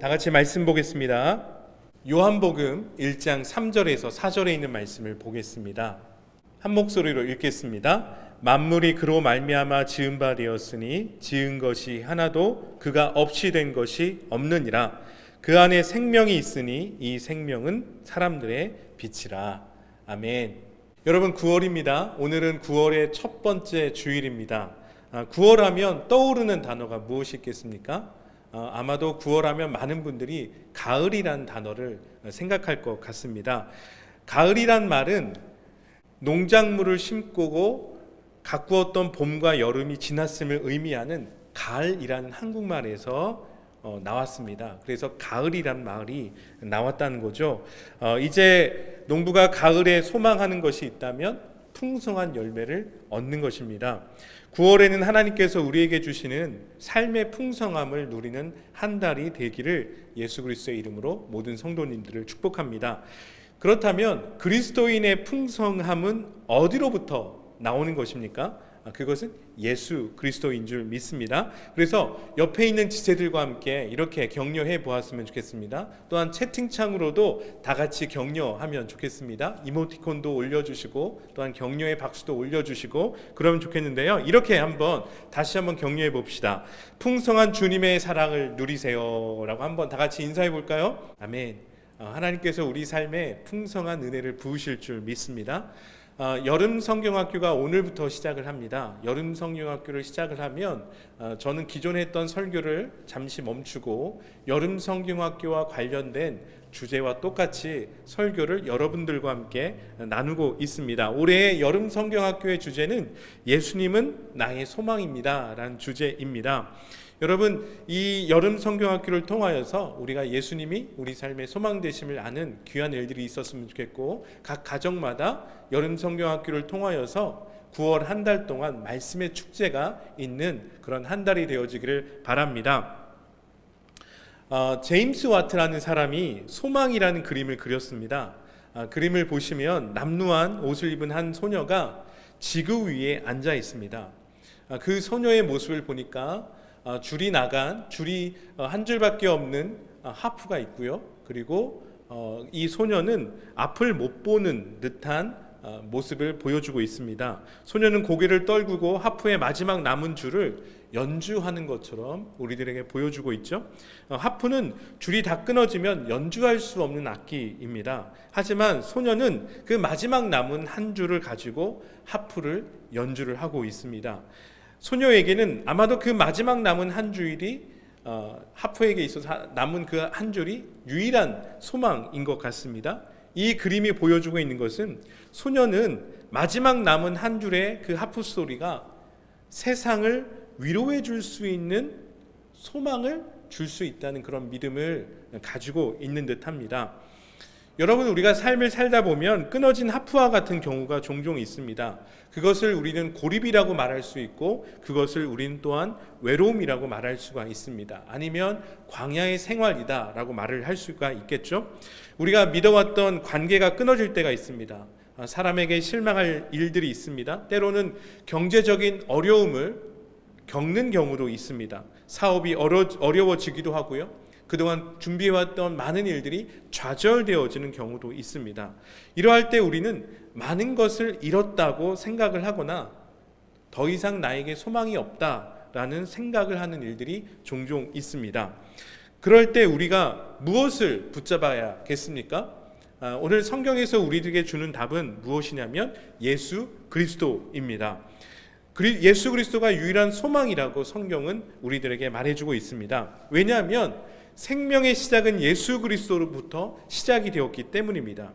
다 같이 말씀 보겠습니다. 요한복음 1장 3절에서 4절에 있는 말씀을 보겠습니다. 한 목소리로 읽겠습니다. 만물이 그로 말미암아 지은 바 되었으니 지은 것이 하나도 그가 없이 된 것이 없느니라. 그 안에 생명이 있으니 이 생명은 사람들의 빛이라. 아멘. 여러분 9월입니다. 오늘은 9월의 첫 번째 주일입니다. 9월 하면 떠오르는 단어가 무엇이 있겠습니까? 어, 아마도 9월 하면 많은 분들이 가을이란 단어를 생각할 것 같습니다. 가을이란 말은 농작물을 심고 가꾸었던 봄과 여름이 지났음을 의미하는 가을이라는 한국말에서 어, 나왔습니다. 그래서 가을이란 말이 나왔다는 거죠. 어, 이제 농부가 가을에 소망하는 것이 있다면 풍성한 열매를 얻는 것입니다. 9월에는 하나님께서 우리에게 주시는 삶의 풍성함을 누리는 한 달이 되기를 예수 그리스도의 이름으로 모든 성도님들을 축복합니다. 그렇다면 그리스도인의 풍성함은 어디로부터 나오는 것입니까? 아, 그것은 예수 그리스도인 줄 믿습니다. 그래서 옆에 있는 지체들과 함께 이렇게 격려해 보았으면 좋겠습니다. 또한 채팅창으로도 다 같이 격려하면 좋겠습니다. 이모티콘도 올려주시고 또한 격려의 박수도 올려주시고 그러면 좋겠는데요. 이렇게 한번 다시 한번 격려해 봅시다. 풍성한 주님의 사랑을 누리세요라고 한번 다 같이 인사해 볼까요? 아멘. 어, 하나님께서 우리 삶에 풍성한 은혜를 부으실 줄 믿습니다. 어, 여름 성경학교가 오늘부터 시작을 합니다. 여름 성경학교를 시작을 하면 어, 저는 기존에 했던 설교를 잠시 멈추고 여름 성경학교와 관련된 주제와 똑같이 설교를 여러분들과 함께 나누고 있습니다. 올해의 여름 성경학교의 주제는 예수님은 나의 소망입니다 라는 주제입니다. 여러분 이 여름 성경학교를 통하여서 우리가 예수님이 우리 삶의 소망 되심을 아는 귀한 일들이 있었으면 좋겠고 각 가정마다 여름 성경학교를 통하여서 9월 한 달 동안 말씀의 축제가 있는 그런 한 달이 되어지기를 바랍니다. 어, 제임스 와트라는 사람이 소망이라는 그림을 그렸습니다. 아, 그림을 보시면 남루한 옷을 입은 한 소녀가 지구 위에 앉아 있습니다. 아, 그 소녀의 모습을 보니까 아, 줄이 나간 줄이 어, 한 줄밖에 없는 아, 하프가 있고요. 그리고 어, 이 소녀는 앞을 못 보는 듯한 어, 모습을 보여주고 있습니다. 소녀는 고개를 떨구고 하프의 마지막 남은 줄을 연주하는 것처럼 우리들에게 보여주고 있죠. 하프는 줄이 다 끊어지면 연주할 수 없는 악기입니다. 하지만 소녀는 그 마지막 남은 한 줄을 가지고 하프를 연주를 하고 있습니다. 소녀에게는 아마도 그 마지막 남은 한 줄이 어, 하프에게 있어서 남은 그 한 줄이 유일한 소망인 것 같습니다. 이 그림이 보여주고 있는 것은 소녀는 마지막 남은 한 줄의 그 하프 소리가 세상을 위로해 줄 수 있는 소망을 줄 수 있다는 그런 믿음을 가지고 있는 듯 합니다. 여러분 우리가 삶을 살다 보면 끊어진 하프와 같은 경우가 종종 있습니다. 그것을 우리는 고립이라고 말할 수 있고 그것을 우리는 또한 외로움이라고 말할 수가 있습니다. 아니면 광야의 생활이다라고 말을 할 수가 있겠죠. 우리가 믿어왔던 관계가 끊어질 때가 있습니다. 사람에게 실망할 일들이 있습니다. 때로는 경제적인 어려움을 겪는 경우도 있습니다. 사업이 어려, 어려워지기도 하고요. 그동안 준비해왔던 많은 일들이 좌절되어지는 경우도 있습니다. 이러할 때 우리는 많은 것을 잃었다고 생각을 하거나 더 이상 나에게 소망이 없다라는 생각을 하는 일들이 종종 있습니다. 그럴 때 우리가 무엇을 붙잡아야겠습니까? 아, 오늘 성경에서 우리들에게 주는 답은 무엇이냐면 예수 그리스도입니다. 예수 그리스도가 유일한 소망이라고 성경은 우리들에게 말해주고 있습니다. 왜냐하면 생명의 시작은 예수 그리스도로부터 시작이 되었기 때문입니다.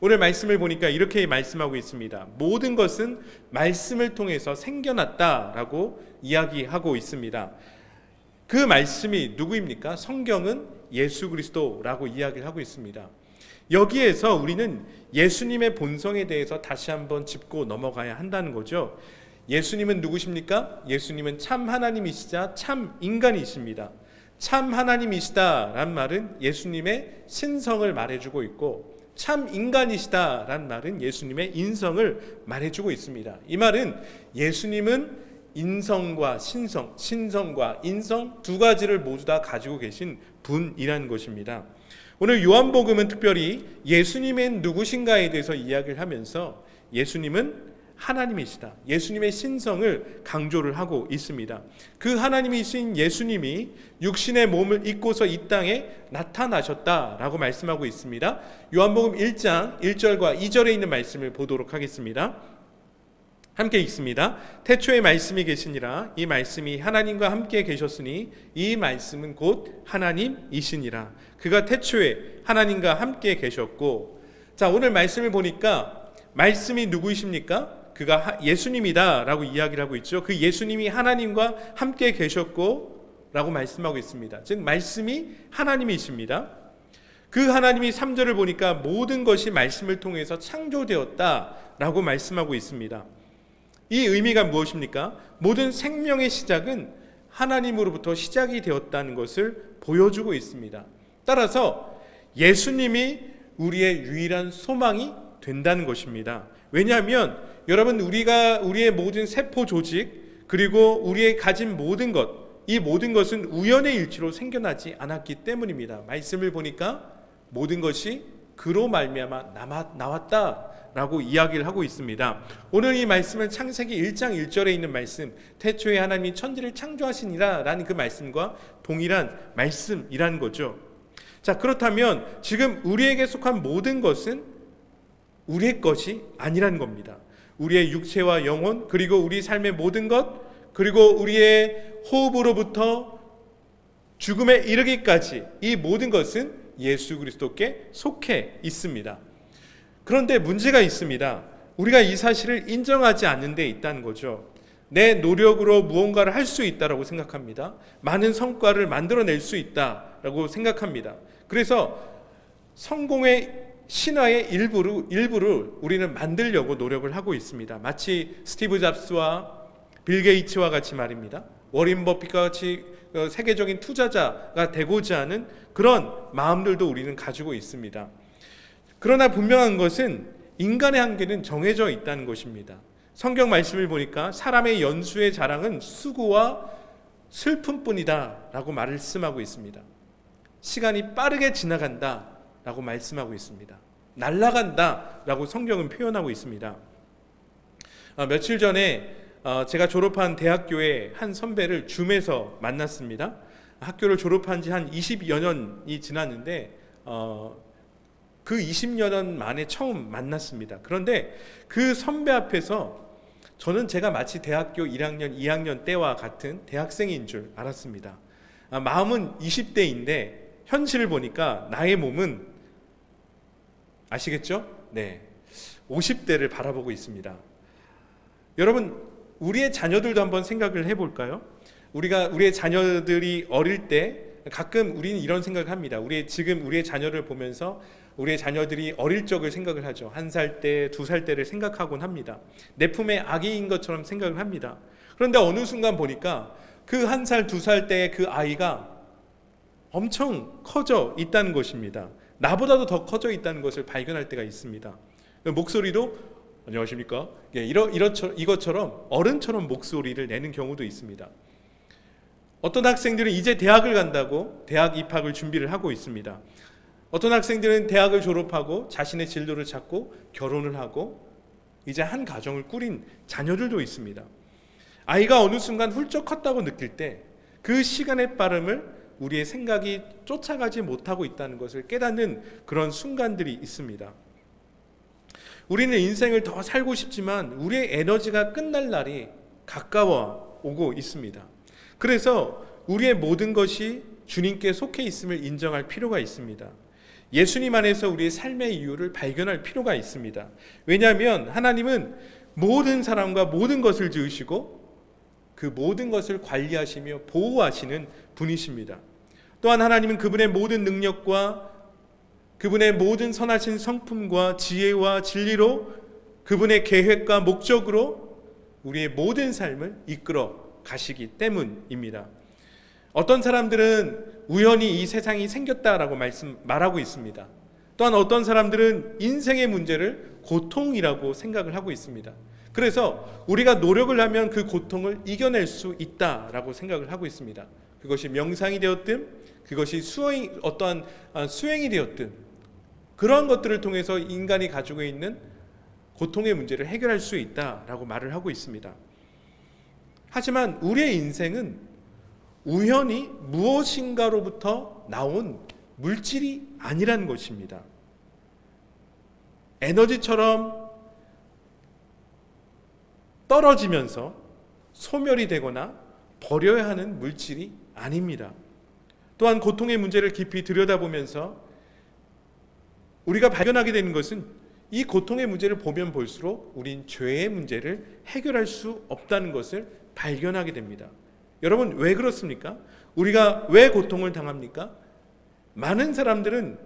오늘 말씀을 보니까 이렇게 말씀하고 있습니다. 모든 것은 말씀을 통해서 생겨났다라고 이야기하고 있습니다. 그 말씀이 누구입니까? 성경은 예수 그리스도라고 이야기를 하고 있습니다. 여기에서 우리는 예수님의 본성에 대해서 다시 한번 짚고 넘어가야 한다는 거죠. 예수님은 누구십니까? 예수님은 참 하나님이시자 참 인간이십니다. 참 하나님이시다란 말은 예수님의 신성을 말해주고 있고 참 인간이시다란 말은 예수님의 인성을 말해주고 있습니다. 이 말은 예수님은 인성과 신성, 신성과 인성 두 가지를 모두 다 가지고 계신 분이라는 것입니다. 오늘 요한복음은 특별히 예수님은 누구신가에 대해서 이야기를 하면서 예수님은 하나님이시다. 예수님의 신성을 강조를 하고 있습니다. 그 하나님이신 예수님이 육신의 몸을 입고서 이 땅에 나타나셨다라고 말씀하고 있습니다. 요한복음 1장 1절과 2절에 있는 말씀을 보도록 하겠습니다. 함께 읽습니다. 태초에 말씀이 계시니라 이 말씀이 하나님과 함께 계셨으니 이 말씀은 곧 하나님이시니라. 그가 태초에 하나님과 함께 계셨고 자, 오늘 말씀을 보니까 말씀이 누구이십니까? 그가 예수님이다라고 이야기를 하고 있죠. 그 예수님이 하나님과 함께 계셨고라고 말씀하고 있습니다. 즉 말씀이 하나님이십니다. 그 하나님이 3절을 보니까 모든 것이 말씀을 통해서 창조되었다라고 말씀하고 있습니다. 이 의미가 무엇입니까? 모든 생명의 시작은 하나님으로부터 시작이 되었다는 것을 보여주고 있습니다. 따라서 예수님이 우리의 유일한 소망이 된다는 것입니다. 왜냐하면 여러분 우리가 우리의 모든 세포 조직 그리고 우리의 가진 모든 것 이 모든 것은 우연의 일치로 생겨나지 않았기 때문입니다. 말씀을 보니까 모든 것이 그로 말미암아 나왔다 라고 이야기를 하고 있습니다. 오늘 이 말씀은 창세기 1장 1절에 있는 말씀, 태초에 하나님이 천지를 창조하시니라 라는 그 말씀과 동일한 말씀이라는 거죠. 자, 그렇다면 지금 우리에게 속한 모든 것은 우리의 것이 아니라는 겁니다. 우리의 육체와 영혼 그리고 우리 삶의 모든 것 그리고 우리의 호흡으로부터 죽음에 이르기까지 이 모든 것은 예수 그리스도께 속해 있습니다. 그런데 문제가 있습니다. 우리가 이 사실을 인정하지 않는 데 있다는 거죠. 내 노력으로 무언가를 할 수 있다라고 생각합니다. 많은 성과를 만들어낼 수 있다라고 생각합니다. 그래서 성공의 신화의 일부를, 일부를 우리는 만들려고 노력을 하고 있습니다. 마치 스티브 잡스와 빌 게이츠와 같이 말입니다. 워린 버핏과 같이 어, 세계적인 투자자가 되고자 하는 그런 마음들도 우리는 가지고 있습니다. 그러나 분명한 것은 인간의 한계는 정해져 있다는 것입니다. 성경 말씀을 보니까 사람의 연수의 자랑은 수고와 슬픔뿐이다 라고 말씀하고 있습니다. 시간이 빠르게 지나간다 라고 말씀하고 있습니다. 날아간다 라고 성경은 표현하고 있습니다. 어, 며칠 전에 어, 제가 졸업한 대학교의 한 선배를 줌에서 만났습니다. 학교를 졸업한 지 한 20여 년이 지났는데 어, 그 20여 년 만에 처음 만났습니다. 그런데 그 선배 앞에서 저는 제가 마치 대학교 1학년, 2학년 때와 같은 대학생인 줄 알았습니다. 아, 마음은 20대인데 현실을 보니까 나의 몸은 아시겠죠? 네. 50대를 바라보고 있습니다. 여러분, 우리의 자녀들도 한번 생각을 해볼까요? 우리가 우리의 자녀들이 어릴 때 가끔 우리는 이런 생각을 합니다. 우리 지금 우리의 자녀를 보면서 우리의 자녀들이 어릴 적을 생각을 하죠. 한 살 때, 두 살 때를 생각하곤 합니다. 내 품에 아기인 것처럼 생각을 합니다. 그런데 어느 순간 보니까 그 한 살, 두 살 때의 그 아이가 엄청 커져 있다는 것입니다. 나보다도 더 커져 있다는 것을 발견할 때가 있습니다. 목소리도 안녕하십니까? 예, 이러, 이러, 이것처럼 어른처럼 목소리를 내는 경우도 있습니다. 어떤 학생들은 이제 대학을 간다고 대학 입학을 준비를 하고 있습니다. 어떤 학생들은 대학을 졸업하고 자신의 진로를 찾고 결혼을 하고 이제 한 가정을 꾸린 자녀들도 있습니다. 아이가 어느 순간 훌쩍 컸다고 느낄 때 그 시간의 빠름을 우리의 생각이 쫓아가지 못하고 있다는 것을 깨닫는 그런 순간들이 있습니다. 우리는 인생을 더 살고 싶지만 우리의 에너지가 끝날 날이 가까워 오고 있습니다. 그래서 우리의 모든 것이 주님께 속해 있음을 인정할 필요가 있습니다. 예수님 안에서 우리의 삶의 이유를 발견할 필요가 있습니다. 왜냐하면 하나님은 모든 사람과 모든 것을 지으시고 그 모든 것을 관리하시며 보호하시는 분이십니다. 또한 하나님은 그분의 모든 능력과 그분의 모든 선하신 성품과 지혜와 진리로 그분의 계획과 목적으로 우리의 모든 삶을 이끌어 가시기 때문입니다. 어떤 사람들은 우연히 이 세상이 생겼다라고 말씀 말하고 있습니다. 또한 어떤 사람들은 인생의 문제를 고통이라고 생각을 하고 있습니다. 그래서 우리가 노력을 하면 그 고통을 이겨낼 수 있다라고 생각을 하고 있습니다. 그것이 명상이 되었든 그것이 수행 어떠한 아, 수행이 되었든 그러한 것들을 통해서 인간이 가지고 있는 고통의 문제를 해결할 수 있다라고 말을 하고 있습니다. 하지만 우리의 인생은 우연히 무엇인가로부터 나온 물질이 아니라는 것입니다. 에너지처럼 떨어지면서 소멸이 되거나 버려야 하는 물질이 아닙니다. 또한 고통의 문제를 깊이 들여다보면서 우리가 발견하게 되는 것은 이 고통의 문제를 보면 볼수록 우린 죄의 문제를 해결할 수 없다는 것을 발견하게 됩니다. 여러분 왜 그렇습니까? 우리가 왜 고통을 당합니까? 많은 사람들은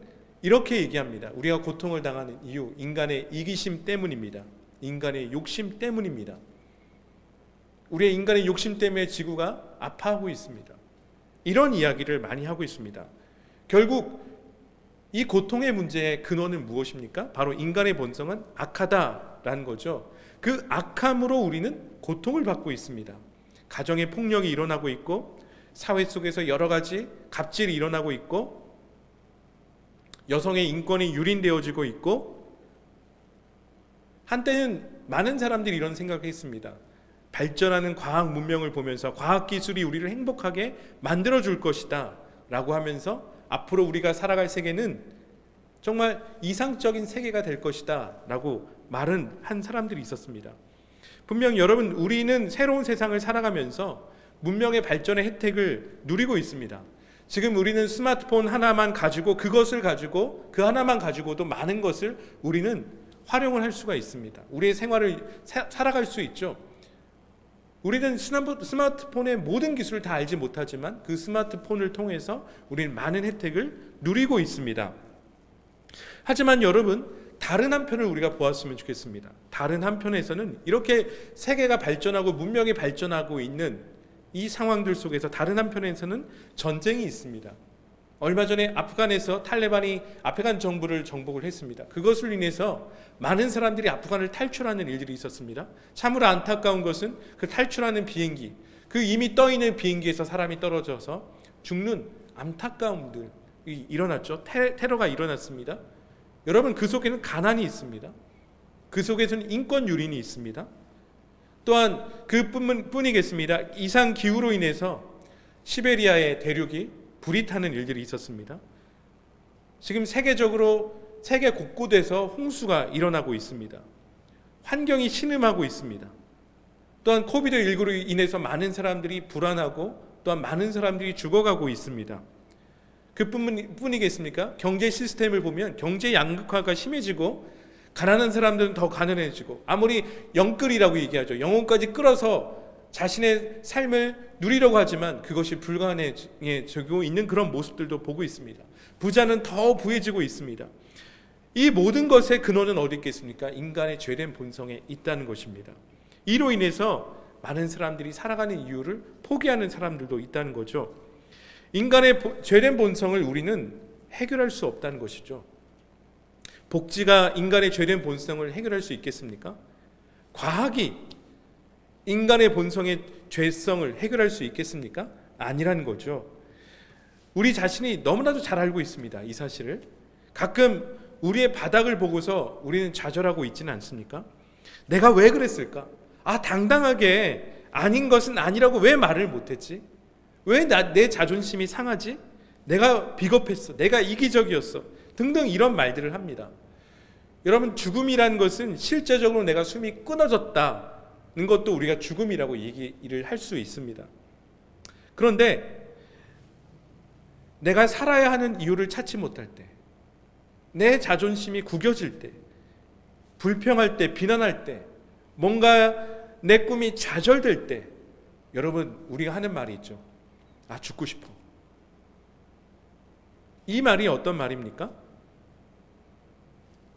이렇게 얘기합니다. 우리가 고통을 당하는 이유 인간의 이기심 때문입니다. 인간의 욕심 때문입니다. 우리의 인간의 욕심 때문에 지구가 아파하고 있습니다. 이런 이야기를 많이 하고 있습니다. 결국 이 고통의 문제의 근원은 무엇입니까? 바로 인간의 본성은 악하다라는 거죠. 그 악함으로 우리는 고통을 받고 있습니다. 가정의 폭력이 일어나고 있고 사회 속에서 여러 가지 갑질이 일어나고 있고 여성의 인권이 유린되어지고 있고 한때는 많은 사람들이 이런 생각을 했습니다. 발전하는 과학 문명을 보면서 과학 기술이 우리를 행복하게 만들어 줄 것이다 라고 하면서 앞으로 우리가 살아갈 세계는 정말 이상적인 세계가 될 것이다 라고 말은 한 사람들이 있었습니다. 분명 여러분 우리는 새로운 세상을 살아가면서 문명의 발전의 혜택을 누리고 있습니다. 지금 우리는 스마트폰 하나만 가지고 그것을 가지고 그 하나만 가지고도 많은 것을 우리는 활용을 할 수가 있습니다. 우리의 생활을 사, 살아갈 수 있죠. 우리는 스마트폰의 모든 기술을 다 알지 못하지만 그 스마트폰을 통해서 우리는 많은 혜택을 누리고 있습니다. 하지만 여러분 다른 한편을 우리가 보았으면 좋겠습니다. 다른 한편에서는 이렇게 세계가 발전하고 문명이 발전하고 있는 이 상황들 속에서 다른 한편에서는 전쟁이 있습니다. 얼마 전에 아프간에서 탈레반이 아프간 정부를 정복을 했습니다. 그것을 인해서 많은 사람들이 아프간을 탈출하는 일들이 있었습니다. 참으로 안타까운 것은 그 탈출하는 비행기, 그 이미 떠 있는 비행기에서 사람이 떨어져서 죽는 안타까움들이 일어났죠. 테, 테러가 일어났습니다. 여러분 그 속에는 가난이 있습니다. 그 속에서는 인권 유린이 있습니다. 또한 그뿐이겠습니다. 이상 기후로 인해서 시베리아의 대륙이 불이 타는 일들이 있었습니다. 지금 세계적으로 세계 곳곳에서 홍수가 일어나고 있습니다. 환경이 신음하고 있습니다. 또한 코비드 19로 인해서 많은 사람들이 불안하고 또한 많은 사람들이 죽어가고 있습니다. 그뿐이겠습니까? 경제 시스템을 보면 경제 양극화가 심해지고 가난한 사람들은 더 가난해지고 아무리 영끌이라고 얘기하죠. 영혼까지 끌어서 자신의 삶을 누리려고 하지만 그것이 불가능해지고 있는 그런 모습들도 보고 있습니다. 부자는 더 부해지고 있습니다. 이 모든 것의 근원은 어디 있겠습니까? 인간의 죄된 본성에 있다는 것입니다. 이로 인해서 많은 사람들이 살아가는 이유를 포기하는 사람들도 있다는 거죠. 인간의 죄된 본성을 우리는 해결할 수 없다는 것이죠. 복지가 인간의 죄된 본성을 해결할 수 있겠습니까? 과학이 인간의 본성의 죄성을 해결할 수 있겠습니까? 아니라는 거죠. 우리 자신이 너무나도 잘 알고 있습니다. 이 사실을. 가끔 우리의 바닥을 보고서 우리는 좌절하고 있지는 않습니까? 내가 왜 그랬을까? 아, 당당하게 아닌 것은 아니라고 왜 말을 못했지? 왜내 자존심이 상하지? 내가 비겁했어. 내가 이기적이었어. 등등 이런 말들을 합니다. 여러분 죽음이라는 것은 실제적으로 내가 숨이 끊어졌다 는 것도 우리가 죽음이라고 얘기를 할 수 있습니다. 그런데 내가 살아야 하는 이유를 찾지 못할 때, 내 자존심이 구겨질 때, 불평할 때, 비난할 때, 뭔가 내 꿈이 좌절될 때, 여러분 우리가 하는 말이 있죠. 아 죽고 싶어. 이 말이 어떤 말입니까?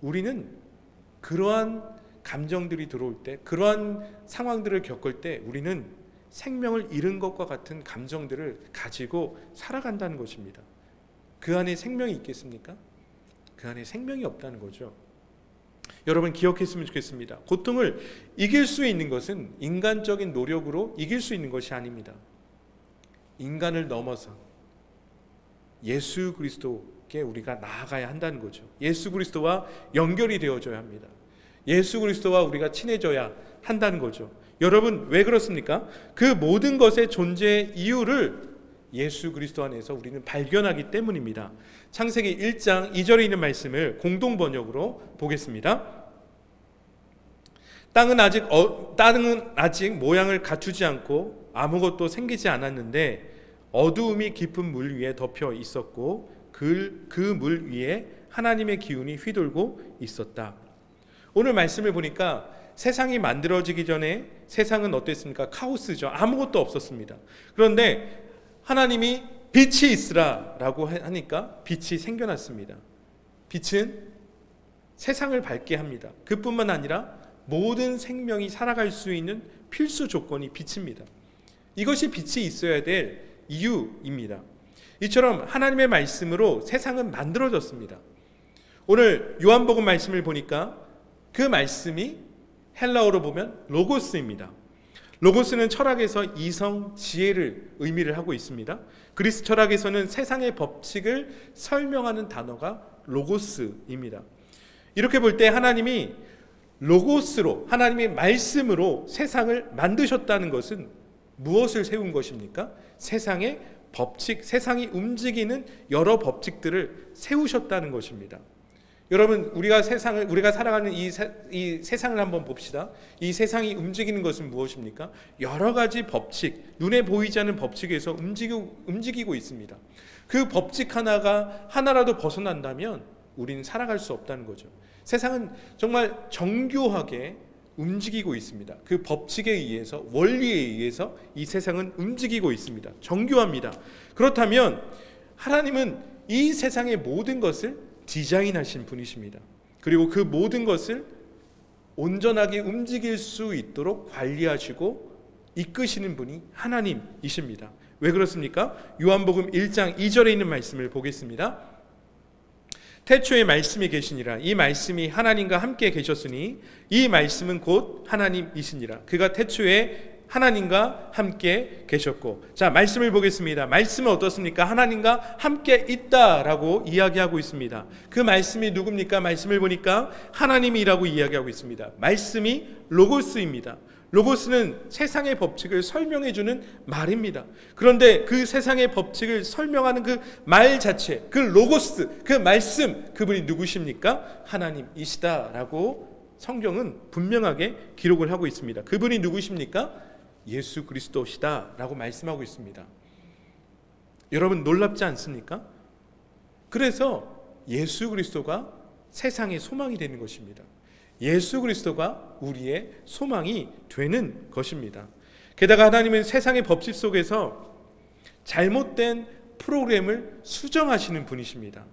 우리는 그러한 감정들이 들어올 때, 그러한 상황들을 겪을 때 우리는 생명을 잃은 것과 같은 감정들을 가지고 살아간다는 것입니다. 그 안에 생명이 있겠습니까? 그 안에 생명이 없다는 거죠. 여러분 기억했으면 좋겠습니다. 고통을 이길 수 있는 것은 인간적인 노력으로 이길 수 있는 것이 아닙니다. 인간을 넘어서 예수 그리스도께 우리가 나아가야 한다는 거죠. 예수 그리스도와 연결이 되어져야 합니다. 예수 그리스도와 우리가 친해져야 한다는 거죠. 여러분 왜 그렇습니까? 그 모든 것의 존재 이유를 예수 그리스도 안에서 우리는 발견하기 때문입니다. 창세기 1장 2절에 있는 말씀을 공동 번역으로 보겠습니다. 땅은 아직 어, 땅은 아직 모양을 갖추지 않고 아무것도 생기지 않았는데 어두움이 깊은 물 위에 덮여 있었고 그물 위에 하나님의 기운이 휘돌고 있었다. 오늘 말씀을 보니까 세상이 만들어지기 전에 세상은 어땠습니까? 카오스죠. 아무것도 없었습니다. 그런데 하나님이 빛이 있으라 라고 하니까 빛이 생겨났습니다. 빛은 세상을 밝게 합니다. 그뿐만 아니라 모든 생명이 살아갈 수 있는 필수 조건이 빛입니다. 이것이 빛이 있어야 될 이유입니다. 이처럼 하나님의 말씀으로 세상은 만들어졌습니다. 오늘 요한복음 말씀을 보니까 그 말씀이 헬라어로 보면 로고스입니다. 로고스는 철학에서 이성 지혜를 의미를 하고 있습니다. 그리스 철학에서는 세상의 법칙을 설명하는 단어가 로고스입니다. 이렇게 볼 때 하나님이 로고스로 하나님의 말씀으로 세상을 만드셨다는 것은 무엇을 세운 것입니까? 세상의 법칙, 세상이 움직이는 여러 법칙들을 세우셨다는 것입니다. 여러분 우리가 세상을 우리가 살아가는 이, 세, 이 세상을 한번 봅시다. 이 세상이 움직이는 것은 무엇입니까? 여러 가지 법칙, 눈에 보이지 않는 법칙에서 움직이고, 움직이고 있습니다. 그 법칙 하나가 하나라도 벗어난다면 우리는 살아갈 수 없다는 거죠. 세상은 정말 정교하게 움직이고 있습니다. 그 법칙에 의해서 원리에 의해서 이 세상은 움직이고 있습니다. 정교합니다. 그렇다면 하나님은 이 세상의 모든 것을 디자인하신 분이십니다. 그리고 그 모든 것을 온전하게 움직일 수 있도록 관리하시고 이끄시는 분이 하나님이십니다. 왜 그렇습니까? 요한복음 1장 2절에 있는 말씀을 보겠습니다. 태초에 말씀이 계시니라 이 말씀이 하나님과 함께 계셨으니 이 말씀은 곧 하나님이시니라 그가 태초에 하나님과 함께 계셨고 자 말씀을 보겠습니다. 말씀은 어떻습니까? 하나님과 함께 있다라고 이야기하고 있습니다. 그 말씀이 누굽니까? 말씀을 보니까 하나님이라고 이야기하고 있습니다. 말씀이 로고스입니다. 로고스는 세상의 법칙을 설명해 주는 말입니다. 그런데 그 세상의 법칙을 설명하는 그 말 자체, 그 로고스, 그 말씀, 그분이 누구십니까? 하나님이시다라고 성경은 분명하게 기록을 하고 있습니다. 그분이 누구십니까? 예수 그리스도시다라고 말씀하고 있습니다. 여러분 놀랍지 않습니까? 그래서 예수 그리스도가 세상의 소망이 되는 것입니다. 예수 그리스도가 우리의 소망이 되는 것입니다. 게다가 하나님은 세상의 법칙 속에서 잘못된 프로그램을 수정하시는 분이십니다.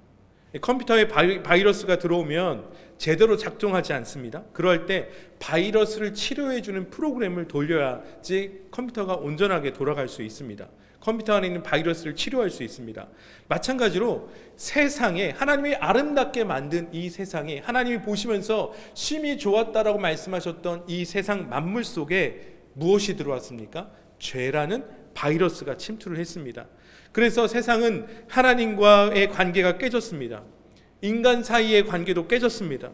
컴퓨터에 바이러스가 들어오면 제대로 작동하지 않습니다. 그럴 때 바이러스를 치료해 주는 프로그램을 돌려야지 컴퓨터가 온전하게 돌아갈 수 있습니다. 컴퓨터 안에 있는 바이러스를 치료할 수 있습니다. 마찬가지로 세상에 하나님이 아름답게 만든 이 세상에 하나님이 보시면서 심히 좋았다라고 말씀하셨던 이 세상 만물 속에 무엇이 들어왔습니까? 죄라는 바이러스가 침투를 했습니다. 그래서 세상은 하나님과의 관계가 깨졌습니다. 인간 사이의 관계도 깨졌습니다.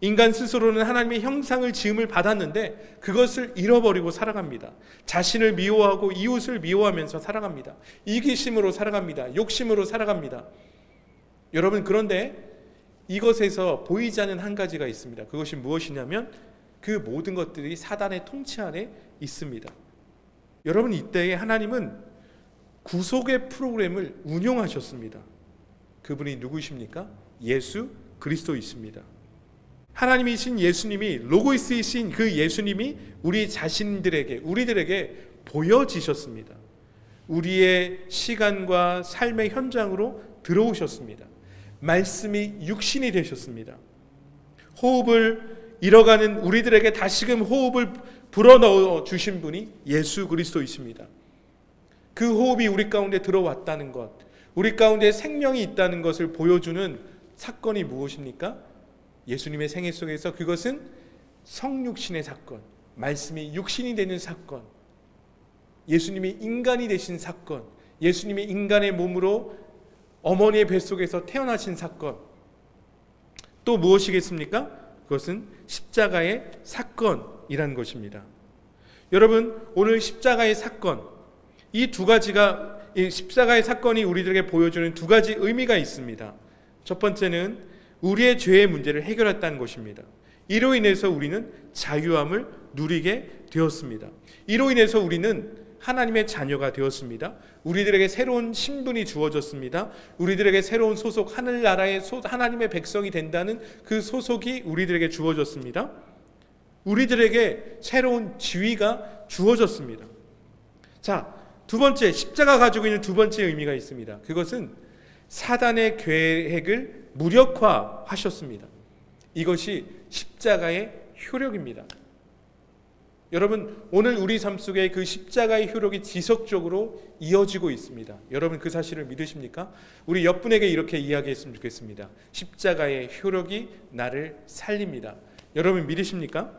인간 스스로는 하나님의 형상을 지음을 받았는데 그것을 잃어버리고 살아갑니다. 자신을 미워하고 이웃을 미워하면서 살아갑니다. 이기심으로 살아갑니다. 욕심으로 살아갑니다. 여러분 그런데 이것에서 보이지 않는 한 가지가 있습니다. 그것이 무엇이냐면 그 모든 것들이 사단의 통치 안에 있습니다. 여러분 이때에 하나님은 구속의 프로그램을 운용하셨습니다. 그분이 누구십니까? 예수 그리스도이십니다. 하나님이신 예수님이 로고이스이신 그 예수님이 우리 자신들에게 우리들에게 보여지셨습니다. 우리의 시간과 삶의 현장으로 들어오셨습니다. 말씀이 육신이 되셨습니다. 호흡을 잃어가는 우리들에게 다시금 호흡을 불어넣어 주신 분이 예수 그리스도이십니다. 그 호흡이 우리 가운데 들어왔다는 것, 우리 가운데 생명이 있다는 것을 보여주는 사건이 무엇입니까? 예수님의 생애 속에서 그것은 성육신의 사건, 말씀이 육신이 되는 사건, 예수님이 인간이 되신 사건, 예수님이 인간의 몸으로 어머니의 뱃속에서 태어나신 사건. 또 무엇이겠습니까? 그것은 십자가의 사건이라는 것입니다. 여러분, 오늘 십자가의 사건, 이 두 가지가 이 십자가의 사건이 우리들에게 보여주는 두 가지 의미가 있습니다. 첫 번째는 우리의 죄의 문제를 해결했다는 것입니다. 이로 인해서 우리는 자유함을 누리게 되었습니다. 이로 인해서 우리는 하나님의 자녀가 되었습니다. 우리들에게 새로운 신분이 주어졌습니다. 우리들에게 새로운 소속 하늘나라의 소, 하나님의 백성이 된다는 그 소속이 우리들에게 주어졌습니다. 우리들에게 새로운 지위가 주어졌습니다. 자, 두 번째 십자가 가지고 있는 두 번째 의미가 있습니다. 그것은 사단의 계획을 무력화하셨습니다. 이것이 십자가의 효력입니다. 여러분 오늘 우리 삶 속에 그 십자가의 효력이 지속적으로 이어지고 있습니다. 여러분 그 사실을 믿으십니까? 우리 옆분에게 이렇게 이야기했으면 좋겠습니다. 십자가의 효력이 나를 살립니다. 여러분 믿으십니까?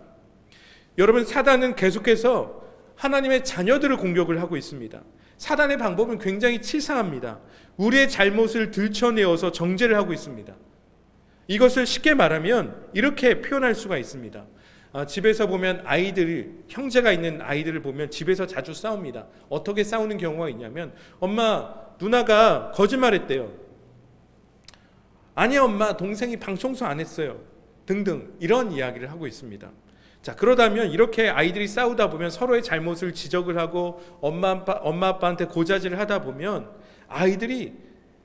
여러분 사단은 계속해서 하나님의 자녀들을 공격을 하고 있습니다. 사단의 방법은 굉장히 치사합니다. 우리의 잘못을 들춰내어서 정죄를 하고 있습니다. 이것을 쉽게 말하면 이렇게 표현할 수가 있습니다. 아, 집에서 보면 아이들 형제가 있는 아이들을 보면 집에서 자주 싸웁니다. 어떻게 싸우는 경우가 있냐면 엄마 누나가 거짓말했대요. 아니 엄마 동생이 방 청소 안 했어요. 등등 이런 이야기를 하고 있습니다. 자 그러다면 이렇게 아이들이 싸우다 보면 서로의 잘못을 지적을 하고 엄마 아빠 엄마 아빠한테 고자질을 하다 보면 아이들이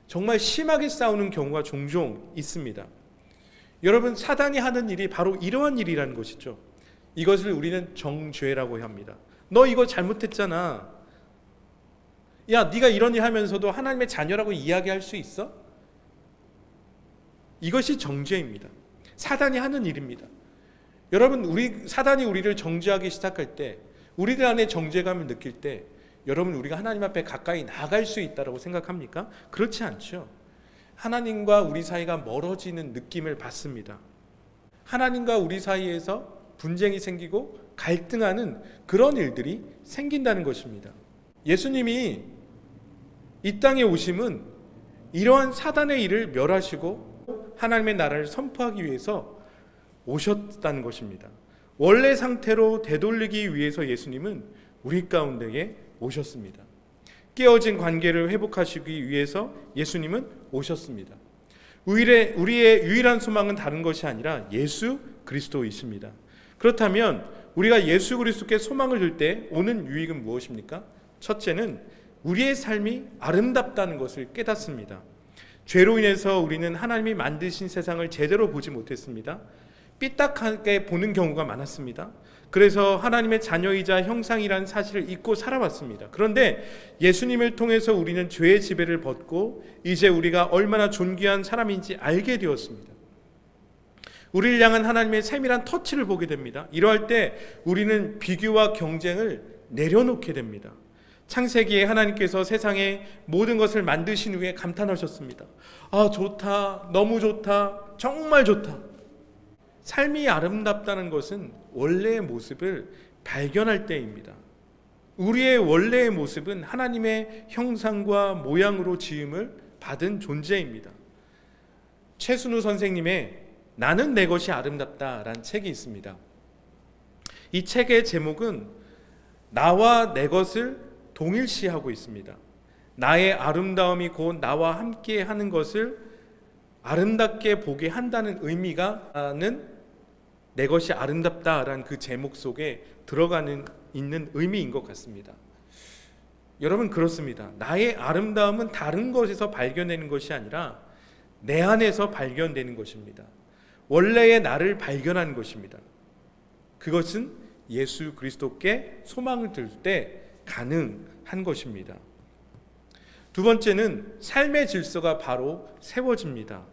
정말 심하게 싸우는 경우가 종종 있습니다. 여러분 사단이 하는 일이 바로 이러한 일이라는 것이죠. 이것을 우리는 정죄라고 합니다. 너 이거 잘못했잖아. 야, 네가 이런 일 하면서도 하나님의 자녀라고 이야기할 수 있어? 이것이 정죄입니다. 사단이 하는 일입니다. 여러분, 우리 사단이 우리를 정죄하기 시작할 때, 우리들 안에 정죄감을 느낄 때, 여러분 우리가 하나님 앞에 가까이 나갈 수 있다라고 생각합니까? 그렇지 않죠. 하나님과 우리 사이가 멀어지는 느낌을 받습니다. 하나님과 우리 사이에서 분쟁이 생기고 갈등하는 그런 일들이 생긴다는 것입니다. 예수님이 이 땅에 오심은 이러한 사단의 일을 멸하시고 하나님의 나라를 선포하기 위해서 오셨다는 것입니다. 원래 상태로 되돌리기 위해서 예수님은 우리 가운데에 오셨습니다. 깨어진 관계를 회복하시기 위해서 예수님은 오셨습니다. 우리의, 우리의 유일한 소망은 다른 것이 아니라 예수 그리스도이십니다. 그렇다면 우리가 예수 그리스도께 소망을 둘때 오는 유익은 무엇입니까? 첫째는 우리의 삶이 아름답다는 것을 깨닫습니다. 죄로 인해서 우리는 하나님이 만드신 세상을 제대로 보지 못했습니다. 삐딱하게 보는 경우가 많았습니다. 그래서 하나님의 자녀이자 형상이라는 사실을 잊고 살아왔습니다. 그런데 예수님을 통해서 우리는 죄의 지배를 벗고 이제 우리가 얼마나 존귀한 사람인지 알게 되었습니다. 우리를 향한 하나님의 세밀한 터치를 보게 됩니다. 이러할 때 우리는 비교와 경쟁을 내려놓게 됩니다. 창세기에 하나님께서 세상의 모든 것을 만드신 후에 감탄하셨습니다. 아, 좋다. 너무 좋다. 정말 좋다. 삶이 아름답다는 것은 원래의 모습을 발견할 때입니다. 우리의 원래의 모습은 하나님의 형상과 모양으로 지음을 받은 존재입니다. 최순우 선생님의 나는 내 것이 아름답다라는 책이 있습니다. 이 책의 제목은 나와 내 것을 동일시하고 있습니다. 나의 아름다움이 곧 나와 함께 하는 것을 아름답게 보게 한다는 의미가 는 내 것이 아름답다라는 그 제목 속에 들어가는 있는 의미인 것 같습니다. 여러분 그렇습니다. 나의 아름다움은 다른 것에서 발견되는 것이 아니라 내 안에서 발견되는 것입니다. 원래의 나를 발견한 것입니다. 그것은 예수 그리스도께 소망을 들 때 가능한 것입니다. 두 번째는 삶의 질서가 바로 세워집니다.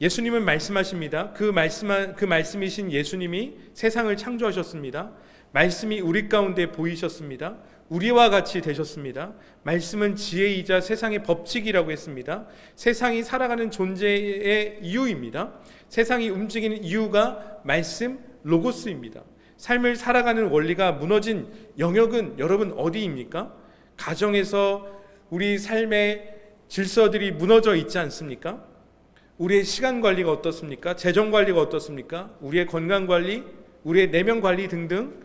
예수님은 말씀하십니다. 그 말씀 그 말씀이신 예수님이 세상을 창조하셨습니다. 말씀이 우리 가운데 보이셨습니다. 우리와 같이 되셨습니다. 말씀은 지혜이자 세상의 법칙이라고 했습니다. 세상이 살아가는 존재의 이유입니다. 세상이 움직이는 이유가 말씀 로고스입니다. 삶을 살아가는 원리가 무너진 영역은 여러분 어디입니까? 가정에서 우리 삶의 질서들이 무너져 있지 않습니까? 우리의 시간 관리가 어떻습니까? 재정 관리가 어떻습니까? 우리의 건강 관리, 우리의 내면 관리 등등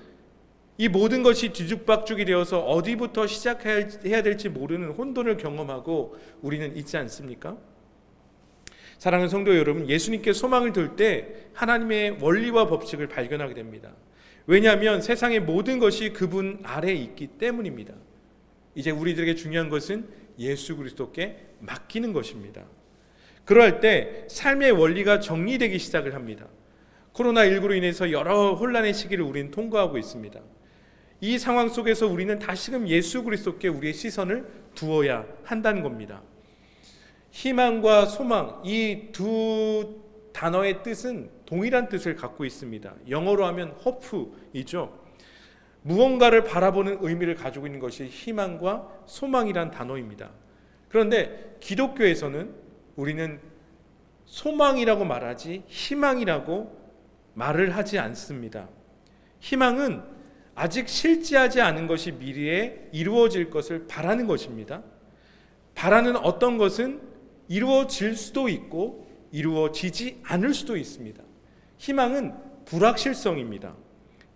이 모든 것이 뒤죽박죽이 되어서 어디부터 시작해야 될지 모르는 혼돈을 경험하고 우리는 있지 않습니까? 사랑하는 성도 여러분, 예수님께 소망을 둘 때 하나님의 원리와 법칙을 발견하게 됩니다. 왜냐하면 세상의 모든 것이 그분 아래에 있기 때문입니다. 이제 우리들에게 중요한 것은 예수 그리스도께 맡기는 것입니다. 그러할 때 삶의 원리가 정리되기 시작을 합니다. 코로나19로 인해서 여러 혼란의 시기를 우리는 통과하고 있습니다. 이 상황 속에서 우리는 다시금 예수 그리스도께 우리의 시선을 두어야 한다는 겁니다. 희망과 소망 이 두 단어의 뜻은 동일한 뜻을 갖고 있습니다. 영어로 하면 hope이죠. 무언가를 바라보는 의미를 가지고 있는 것이 희망과 소망이란 단어입니다. 그런데 기독교에서는 우리는 소망이라고 말하지 희망이라고 말을 하지 않습니다. 희망은 아직 실지하지 않은 것이 미래에 이루어질 것을 바라는 것입니다. 바라는 어떤 것은 이루어질 수도 있고 이루어지지 않을 수도 있습니다. 희망은 불확실성입니다.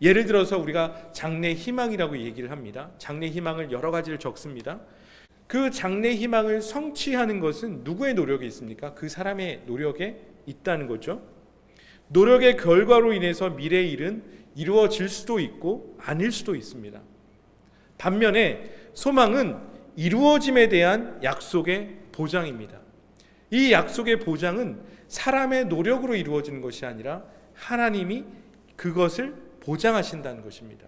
예를 들어서 우리가 장래 희망이라고 얘기를 합니다. 장래 희망을 여러 가지를 적습니다. 그 장래 희망을 성취하는 것은 누구의 노력이 있습니까? 그 사람의 노력에 있다는 거죠. 노력의 결과로 인해서 미래의 일은 이루어질 수도 있고 아닐 수도 있습니다. 반면에 소망은 이루어짐에 대한 약속의 보장입니다. 이 약속의 보장은 사람의 노력으로 이루어지는 것이 아니라 하나님이 그것을 보장하신다는 것입니다.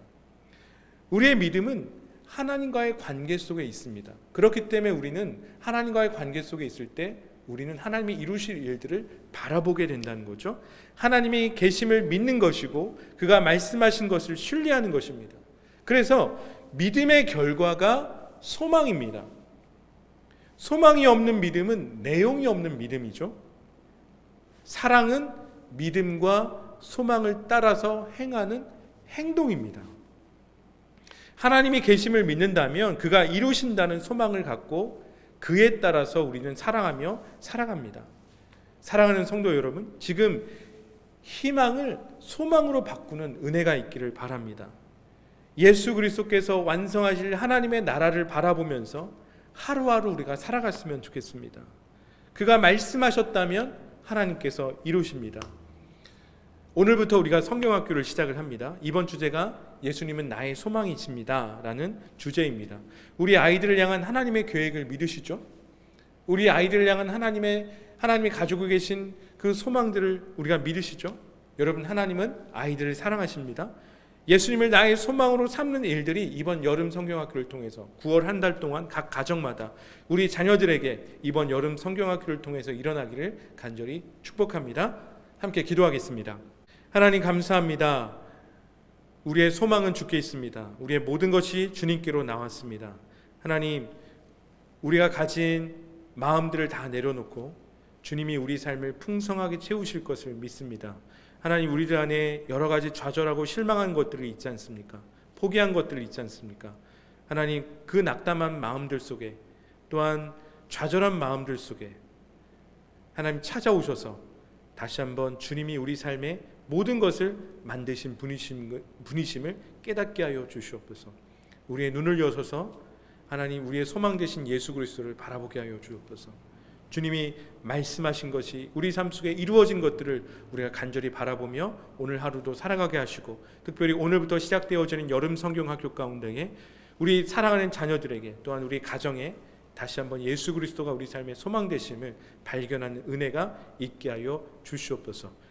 우리의 믿음은 하나님과의 관계 속에 있습니다. 그렇기 때문에 우리는 하나님과의 관계 속에 있을 때 우리는 하나님이 이루실 일들을 바라보게 된다는 거죠. 하나님이 계심을 믿는 것이고 그가 말씀하신 것을 신뢰하는 것입니다. 그래서 믿음의 결과가 소망입니다. 소망이 없는 믿음은 내용이 없는 믿음이죠. 사랑은 믿음과 소망을 따라서 행하는 행동입니다. 하나님이 계심을 믿는다면 그가 이루신다는 소망을 갖고 그에 따라서 우리는 사랑하며 살아갑니다. 사랑하는 성도 여러분, 지금 희망을 소망으로 바꾸는 은혜가 있기를 바랍니다. 예수 그리스도께서 완성하실 하나님의 나라를 바라보면서 하루하루 우리가 살아갔으면 좋겠습니다. 그가 말씀하셨다면 하나님께서 이루십니다. 오늘부터 우리가 성경학교를 시작을 합니다. 이번 주제가 예수님은 나의 소망이십니다 라는 주제입니다. 우리 아이들을 향한 하나님의 계획을 믿으시죠? 우리 아이들을 향한 하나님의 하나님이 가지고 계신 그 소망들을 우리가 믿으시죠? 여러분 하나님은 아이들을 사랑하십니다. 예수님을 나의 소망으로 삼는 일들이 이번 여름 성경학교를 통해서 9월 한 달 동안 각 가정마다 우리 자녀들에게 이번 여름 성경학교를 통해서 일어나기를 간절히 축복합니다. 함께 기도하겠습니다. 하나님 감사합니다. 우리의 소망은 주께 있습니다. 우리의 모든 것이 주님께로 나왔습니다. 하나님, 우리가 가진 마음들을 다 내려놓고 주님이 우리 삶을 풍성하게 채우실 것을 믿습니다. 하나님, 우리들 안에 여러 가지 좌절하고 실망한 것들이 있지 않습니까? 포기한 것들이 있지 않습니까? 하나님, 그 낙담한 마음들 속에 또한 좌절한 마음들 속에 하나님 찾아오셔서 다시 한번 주님이 우리 삶에 모든 것을 만드신 분이심, 분이심을 깨닫게 하여 주시옵소서. 우리의 눈을 여셔서 하나님 우리의 소망 되신 예수 그리스도를 바라보게 하여 주옵소서. 주님이 말씀하신 것이 우리 삶 속에 이루어진 것들을 우리가 간절히 바라보며 오늘 하루도 살아가게 하시고 특별히 오늘부터 시작되어지는 여름 성경 학교 가운데에 우리 사랑하는 자녀들에게 또한 우리 가정에 다시 한번 예수 그리스도가 우리 삶의 소망 되심을 발견하는 은혜가 있게 하여 주시옵소서.